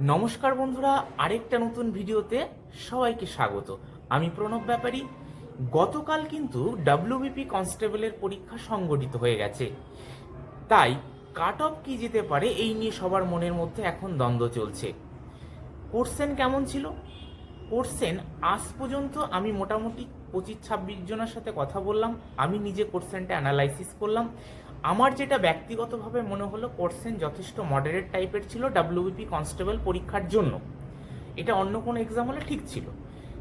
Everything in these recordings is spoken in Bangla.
নমস্কার বন্ধুরা, আরেকটা নতুন ভিডিওতে সবাইকে স্বাগত। আমি প্রণব ব্যাপারী। গতকাল কিন্তু ডাব্লিউবিপি কনস্টেবলের পরীক্ষা সংগঠিত হয়ে গেছে। তাই কাট অফ কি যেতে পারে এই নিয়ে সবার মনের মধ্যে এখন দ্বন্দ্ব চলছে। কোর্সেন কেমন ছিল? কোর্সেন আজ পর্যন্ত আমি মোটামুটি পঁচিশ ছাব্বিশ জনের সাথে কথা বললাম, আমি নিজে কোর্সেনটা অ্যানালাইসিস করলাম। আমার যেটা ব্যক্তিগতভাবে মনে হলো, কোর্সেন যথেষ্ট মডারেট টাইপের ছিল ডাব্লিউবিপি কনস্টেবল পরীক্ষার জন্য। এটা অন্য কোনো এক্সাম হলে ঠিক ছিল।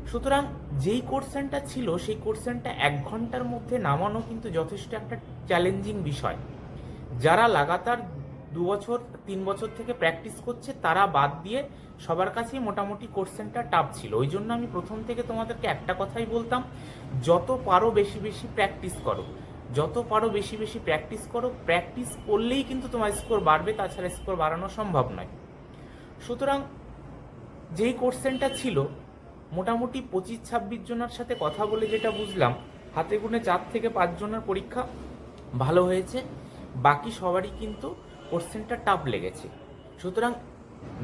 সুতরাং যেই কোর্সেনটা ছিল, সেই কোর্সেনটা এক ঘণ্টার মধ্যে নামানো কিন্তু যথেষ্ট একটা চ্যালেঞ্জিং বিষয়। যারা লাগাতার দু বছর, তিন বছর থেকে প্র্যাকটিস করছে, তারা বাদ দিয়ে সবার কাছেই মোটামুটি কোর্সেনটা টাফ ছিল। ওই জন্য আমি প্রথম থেকে তোমাদেরকে একটা কথাই বলতাম, যত পারো বেশি বেশি প্র্যাকটিস করো। যত পারো বেশি বেশি প্র্যাকটিস করো। প্র্যাকটিস করলেই কিন্তু তোমার স্কোর বাড়বে, তাছাড়া স্কোর বাড়ানো সম্ভব নয়। সুতরাং যেই কোর্সেনটা ছিল, মোটামুটি পঁচিশ ছাব্বিশ জনের সাথে কথা বলে যেটা বুঝলাম, হাতে গুনে চার থেকে পাঁচ জনের পরীক্ষা ভালো হয়েছে। বাকি সবারই কিন্তু কোর্সেনটা টাফ লেগেছে। সুতরাং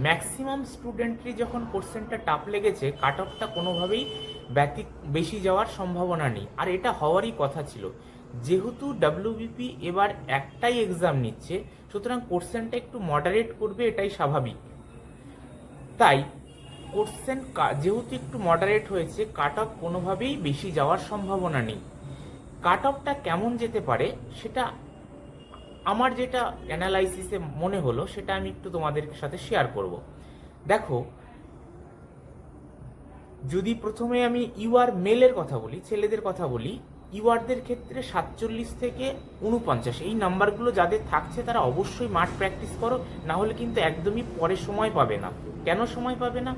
ম্যাক্সিমাম স্টুডেন্টরই যখন কোর্সেনটা টাফ লেগেছে কাট অফটা কোনোভাবেই ব্যতিক বেশি যাওয়ার সম্ভাবনা নেই। আর এটা হওয়ারই কথা ছিল। যেহেতু ডাব্লিউবিপি এবার একটাই এক্সাম নিচ্ছে, সুতরাং কোর্সেনটা একটু মডারেট করবে, এটাই স্বাভাবিক। তাই কোর্সেন যেহেতু একটু মডারেট হয়েছে কাট অফ কোনোভাবেই বেশি যাওয়ার সম্ভাবনা নেই। কাট অফটা কেমন যেতে পারে, সেটা আমার যেটা অ্যানালাইসিসে মনে হলো, সেটা আমি একটু তোমাদের সাথে শেয়ার করব। দেখো যদি প্রথমে আমি ইউআর মেলের কথা বলি, ছেলেদের কথা বলি ইউআরদের ক্ষেত্রে সাতচল্লিশ থেকে উনপঞ্চাশ এই নাম্বারগুলো যাদের থাকছে তারা অবশ্যই মাঠ প্র্যাকটিস করো, না হলে কিন্তু একদমই পরে সময় পাবে না। কেন সময় পাবে না?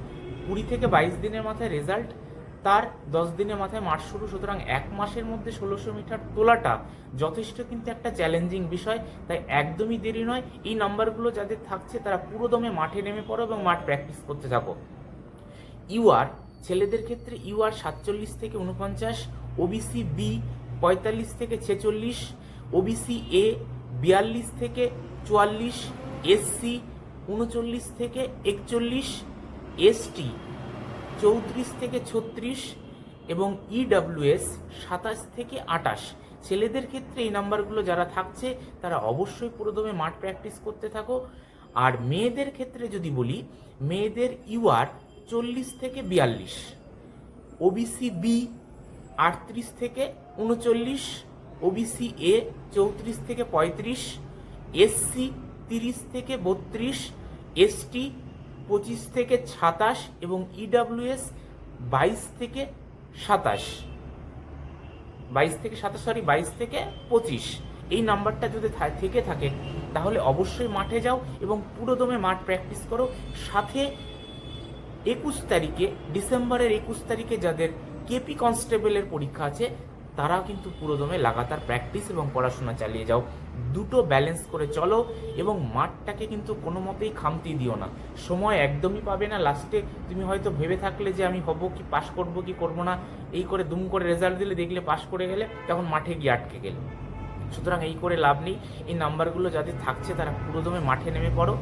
কুড়ি থেকে বাইশ দিনের মাথায় রেজাল্ট তার দশ দিনের মাথায় মাঠ শুরু, সুতরাং এক মাসের মধ্যে ষোলোশো মিটার তোলাটা যথেষ্ট কিন্তু একটা চ্যালেঞ্জিং বিষয়, তাই একদমই দেরি নয়। এই নাম্বারগুলো যাদের থাকছে তারা পুরোদমে মাঠে নেমে পড়ো এবং মাঠ প্র্যাকটিস করতে থাকো। ইউআর ছেলেদের ক্ষেত্রে ইউআর সাতচল্লিশ থেকে উনপঞ্চাশ ওবিসি বি পঁয়তাল্লিশ থেকে ছেচল্লিশ, ওবিসি এ বিয়াল্লিশ থেকে চুয়াল্লিশ, এসসি উনচল্লিশ থেকে একচল্লিশ, এসটি চৌত্রিশ থেকে ছত্রিশ এবং ইডাব্লিউএস সাতাশ থেকে আটাশ। ছেলেদের ক্ষেত্রে এই নাম্বারগুলো যারা থাকছে, তারা অবশ্যই পুরোদমে মাঠ প্র্যাকটিস করতে থাকো। আর মেয়েদের ক্ষেত্রে যদি বলি, মেয়েদের ইউআর চল্লিশ থেকে বিয়াল্লিশ ওবিসি বি আটত্রিশ থেকে উনচল্লিশ ওবিসি এ চৌত্রিশ থেকে পঁয়ত্রিশ এসসি তিরিশ থেকে বত্রিশ এসটি পঁচিশ থেকে সাতাশ এবং ইডাব্লিউএস বাইশ থেকে সাতাশ। বাইশ থেকে সাতাশ সরি বাইশ থেকে পঁচিশ। এই নাম্বারটা যদি থেকে থাকে, তাহলে অবশ্যই মাঠে যাও এবং পুরোদমে মাঠ প্র্যাকটিস করো। সাথে একুশ তারিখে, ডিসেম্বরের একুশ তারিখে যাদের কেপি কনস্টেবলের পরীক্ষা আছে তারা কিন্তু পুরোদমে লাগাতার প্র্যাকটিস এবং পড়াশোনা চালিয়ে যাও। দুটো ব্যালেন্স করে চলো এবং মাঠটাকে কিন্তু কোনো মতেই খামতি দিও না। সময় একদমই পাবে না। লাস্টে তুমি হয়তো ভেবে থাকলে যে আমি হব কি, পাশ করব কি, করব না, এই করে দুম করে রেজাল্ট দিলে, দেখলে পাশ করে গেলে, তখন মাঠে গিয়ে আটকে গেলে। সুতরাং এই করে লাভ নেই। এই নাম্বারগুলো যাদের থাকছে, তারা পুরোদমে মাঠে নেমে পড়ো।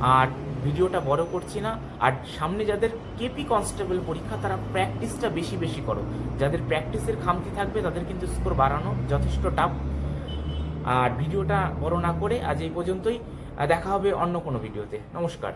আর ভিডিওটা বড় করছি না। আর সামনে যাদের কেপি কনস্টেবল পরীক্ষা, তারা প্র্যাকটিসটা বেশি বেশি করো। যাদের প্র্যাকটিসের খামতি থাকবে, তাদের কিন্তু স্কোর বাড়ানো যথেষ্ট টাফ আর ভিডিওটা বড় না করে আজ এই পর্যন্তই। দেখা হবে অন্য কোনো ভিডিওতে নমস্কার।